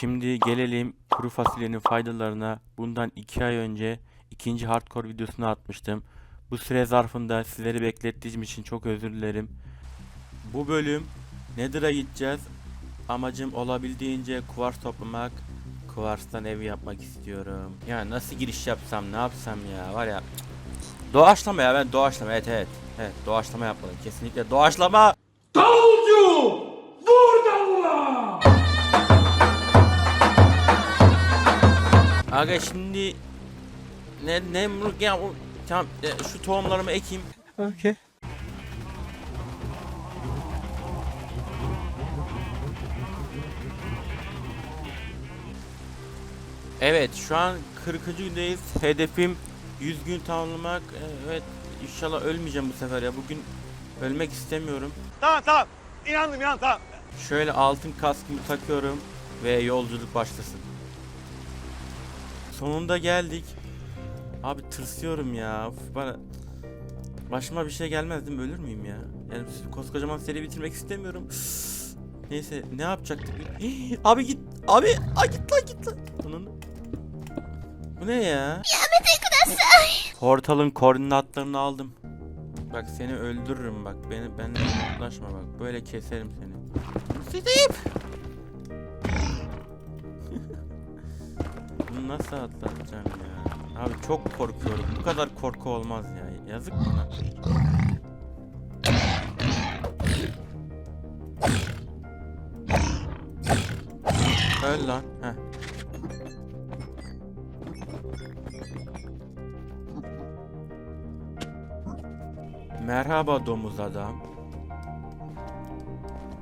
Şimdi gelelim kuru fasulyenin faydalarına. Bundan 2 ay önce ikinci hardcore videosunu atmıştım. Bu süre zarfında sizleri beklettiğim için çok özür dilerim. Bu bölüm Nether'a gideceğiz. Amacım olabildiğince kuvars toplamak. Kuvarstan ev yapmak istiyorum. Ya nasıl giriş yapsam ne yapsam ya var ya. Doğaçlama ya ben doğaçlama evet evet. Evet doğaçlama yapmadım kesinlikle doğaçlama. Aga şimdi ne ne ya o tamam e, şu tohumlarımı ekeyim. Okay. Evet şu an 40. gündeyiz. Hedefim 100 gün tamamlamak. E, Evet inşallah ölmeyeceğim bu sefer ya. Bugün ölmek istemiyorum. Tamam tamam. İnandım inan tamam. Şöyle altın kaskımı takıyorum ve yolculuk başlasın. Sonunda geldik. Abi tırsıyorum ya. Uf, bana başıma bir şey gelmez değil mi? Ölür müyüm ya? Yani koskocaman seri bitirmek istemiyorum. Neyse ne yapacaktık? abi git. Abi ay git lan git lan. Bunun Bu ne ya? Portalın koordinatlarını aldım. Bak seni öldürürüm bak. Beni benimle yaklaşma bak. Böyle keserim seni. Sidip. Nasıl atlatacağım ya? Abi çok korkuyorum. Bu kadar korku olmaz ya. Yazık bana. Öl lan. Heh. Merhaba domuz adam.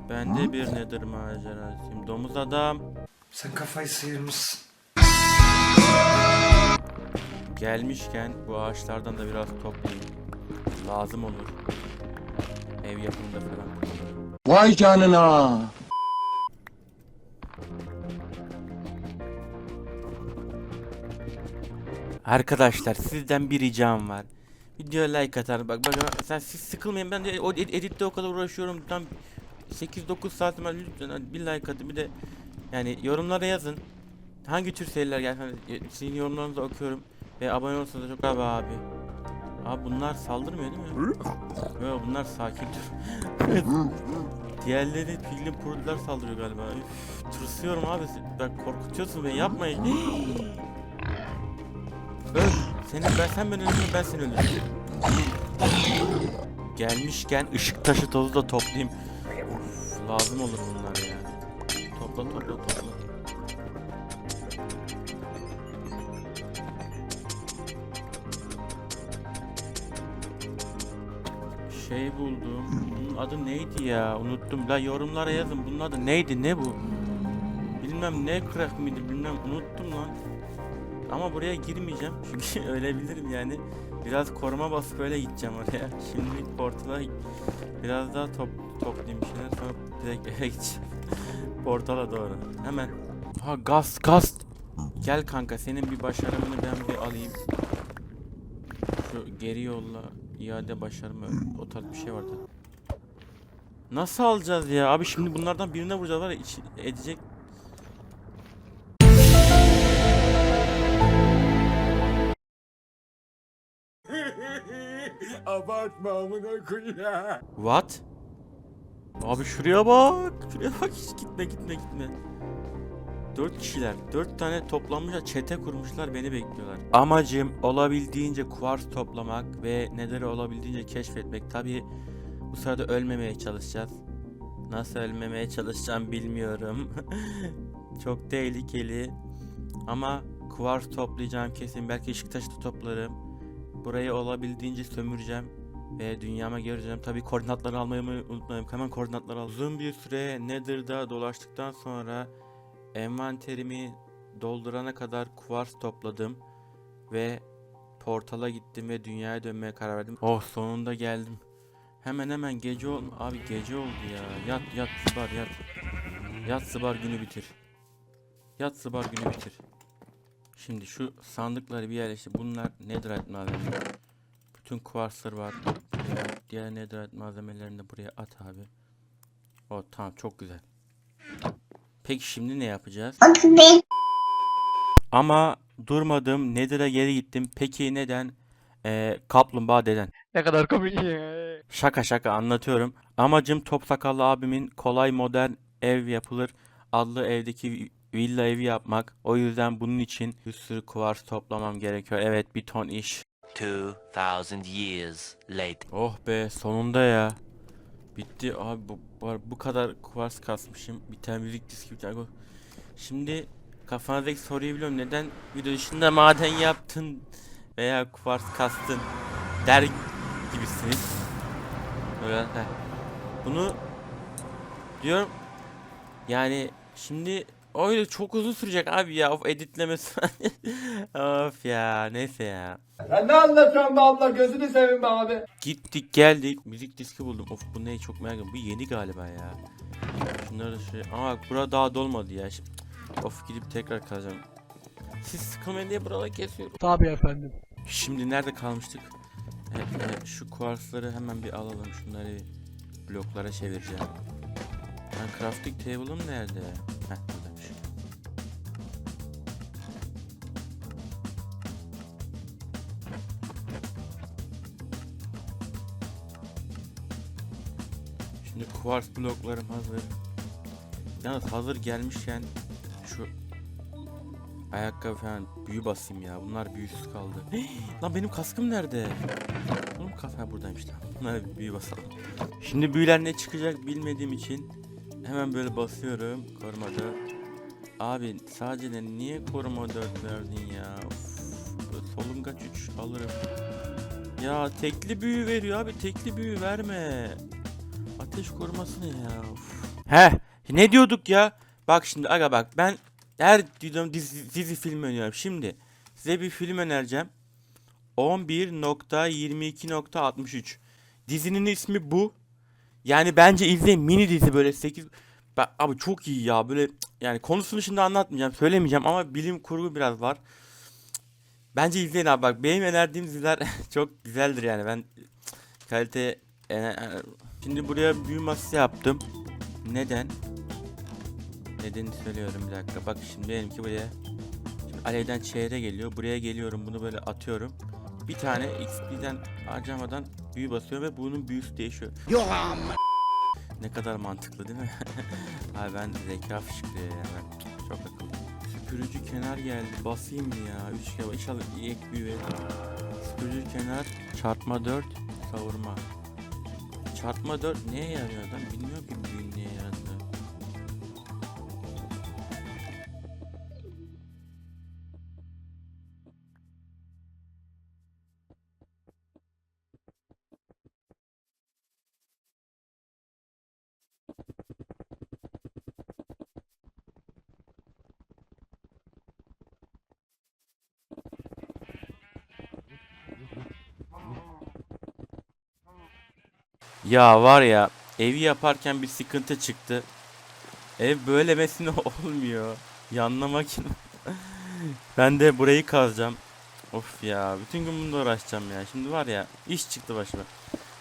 Ben de bir nedir macerasıyım. Domuz adam. Sen kafayı sıyırmışsın. Gelmişken bu ağaçlardan da biraz toplayayım. Lazım olur. Ev yapımında falan. Vay canına. Arkadaşlar sizden bir ricam var. Videoya like atar. Bak bak sen siz sıkılmayın. Ben de o ed- editte o kadar uğraşıyorum. Tam 8-9 saat var. Lütfen bir like atın. Bir de yani yorumlara yazın. Hangi tür seriler gelsin? Hani, e, Sizin yorumlarınızı okuyorum. Ve abone olursanız çok abi abi. Abi bunlar saldırmıyor değil mi? Yok bunlar sakindir. Diğerleri piglin purutlar saldırıyor galiba. Üf, tırsıyorum abi. Bak korkutuyorsun beni yapmayın. Öl. Seni ben sen beni öldürme ben seni öldürürüm. Gelmişken ışık taşı tozu da toplayayım. Uf, lazım olur bunlar ya. Topla topla topla. Şey buldum. Bunun adı neydi ya? Unuttum. La yorumlara yazın. Bunun adı neydi? Ne bu? Bilmem ne crack mıydı bilmem unuttum lan. Ama buraya girmeyeceğim çünkü ölebilirim yani. Biraz koruma basıp öyle gideceğim oraya. Şimdi portala biraz daha top toplayayım bir şeyler sonra direkt eve gideceğim. Portala doğru. Hemen. Ha gaz gaz. Gel kanka senin bir başarımını ben bir alayım. Şu geri yolla iade başarımı o tarz bir şey vardı. Nasıl alacağız ya? Abi şimdi bunlardan birine vuracağız var ya iç- edecek Abartma amına koyayım. What? Abi şuraya bak. Şuraya bak hiç gitme gitme gitme. Dört kişiler. Dört tane toplanmışlar. Çete kurmuşlar beni bekliyorlar. Amacım olabildiğince kuvars toplamak ve neleri olabildiğince keşfetmek. Tabi bu sırada ölmemeye çalışacağız. Nasıl ölmemeye çalışacağım bilmiyorum. Çok tehlikeli. Ama kuvars toplayacağım kesin. Belki ışık taşı da toplarım. Burayı olabildiğince sömüreceğim ve dünyama göreceğim. Tabii koordinatları almayı mı unutmayayım. Hemen koordinatları al. Uzun bir süre Nether'da dolaştıktan sonra envanterimi doldurana kadar kuvars topladım ve portala gittim ve dünyaya dönmeye karar verdim. Oh sonunda geldim. Hemen hemen gece ol abi gece oldu ya. Yat yat sıbar yat. Yat sıbar günü bitir. Yat sıbar günü bitir. Şimdi şu sandıkları bir yerleştir. Bunlar netherite malzemeleri. Bütün kuvarslar var. Diğer, diğer netherite malzemelerini de buraya at abi. O tamam çok güzel. Peki şimdi ne yapacağız? Ama durmadım. Nether'a geri gittim. Peki neden? Ee, kaplumbağa deden. Ne kadar komik ya. Şaka şaka anlatıyorum. Amacım top sakallı abimin kolay modern ev yapılır adlı evdeki vi- villa evi yapmak. O yüzden bunun için bir sürü kuvars toplamam gerekiyor. Evet bir ton iş. 2000 years later. Oh be sonunda ya. Bitti abi bu, bu, kadar kuvars kasmışım. Bir tane müzik diski bir tane. Şimdi kafanızdaki soruyu biliyorum. Neden video dışında maden yaptın veya kuvars kastın der gibisiniz. Böyle heh. Bunu diyorum yani şimdi öyle çok uzun sürecek abi ya of editlemesi of ya neyse ya Sen ne anlatıyorsun be abla gözünü seveyim be abi. Gittik geldik. Müzik diski buldum. Of bu ne çok merak ediyorum. Bu yeni galiba ya. Şunları da şey... Ama bak bura daha dolmadı ya. Şimdi... Of gidip tekrar kazacağım. Siz sıkılmayın diye buraları kesiyorum. Tabii efendim. Şimdi nerede kalmıştık? Evet, evet, şu kuarsları hemen bir alalım. Şunları bloklara çevireceğim. Ben crafting table'ım nerede? Heh Şimdi kuars bloklarım hazır. Yalnız hazır gelmişken şu ayakkabı falan büyü basayım ya. Bunlar büyüsüz kaldı. Lan benim kaskım nerede? Oğlum kafa buradaymış tamam. Bunlara büyü basalım. Şimdi büyüler ne çıkacak bilmediğim için hemen böyle basıyorum. Koruma 4. Abi sadece de niye koruma 4 verdin ya? Of. Solungaç 3 alırım. Ya tekli büyü veriyor abi tekli büyü verme. Ateş koruması ne ya? Of. He ne diyorduk ya? Bak şimdi aga bak ben her videom dizi, dizi film öneriyorum. Şimdi size bir film önereceğim. 11.22.63 Dizinin ismi bu. Yani bence izleyin mini dizi böyle 8 Bak abi çok iyi ya böyle yani konusunu şimdi anlatmayacağım söylemeyeceğim ama bilim kurgu biraz var. Bence izleyin abi bak benim önerdiğim diziler çok güzeldir yani ben kalite şimdi buraya büyü masası yaptım. Neden? Nedenini söylüyorum bir dakika. Bak şimdi benimki buraya. Şimdi alevden çeyre geliyor. Buraya geliyorum. Bunu böyle atıyorum. Bir tane XP'den harcamadan büyü basıyor ve bunun büyüsü değişiyor. Ne kadar mantıklı değil mi? Abi ben zeka fışkırıyor ya ben. Çok akıllı. Süpürücü kenar geldi. Basayım mı ya? 3 kere inşallah ek büyü verir. Süpürücü kenar çarpma 4 savurma. Çarpma 4 neye yarıyor adam? Bilmiyorum ki büyünün neye Ya var ya evi yaparken bir sıkıntı çıktı. Ev böylemesine olmuyor. Yanma makine. ben de burayı kazacağım. Of ya bütün gün bununla uğraşacağım ya. Şimdi var ya iş çıktı başıma.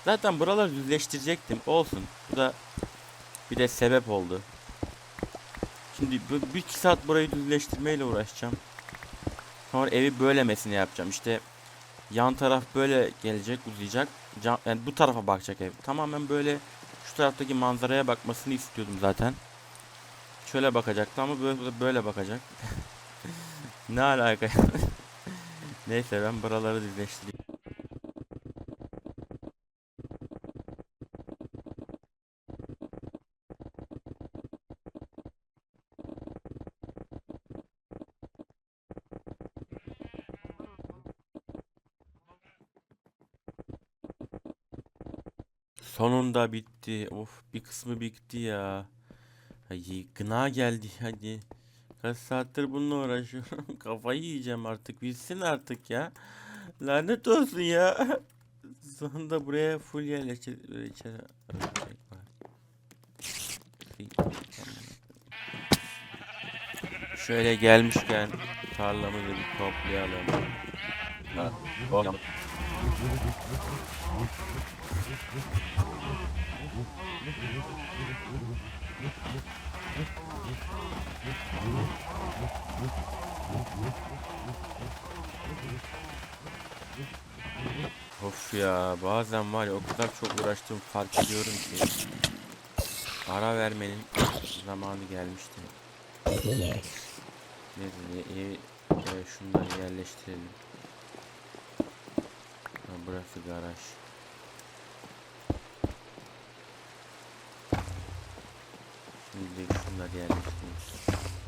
Zaten buraları düzleştirecektim. Olsun. Bu da bir de sebep oldu. Şimdi bir iki saat burayı düzleştirmeyle uğraşacağım. Sonra evi böylemesine yapacağım. İşte yan taraf böyle gelecek uzayacak. Cam, yani bu tarafa bakacak ev. Tamamen böyle şu taraftaki manzaraya bakmasını istiyordum zaten. Şöyle bakacaktı ama böyle böyle bakacak. ne alaka? Neyse ben buraları düzleştireyim. Sonunda bitti. Of bir kısmı bitti ya. Hadi gına geldi hadi. Kaç saattir bununla uğraşıyorum. Kafayı yiyeceğim artık. Bitsin artık ya. Lanet olsun ya. Sonunda buraya full var. Şöyle gelmişken tarlamızı bir toplayalım. Ha, ya bazen var ya o kadar çok uğraştım fark ediyorum ki ara vermenin zamanı gelmişti. Neyse iyi e, şunları yerleştirelim. Ha, burası garaj. Şimdi şunları yerleştirelim.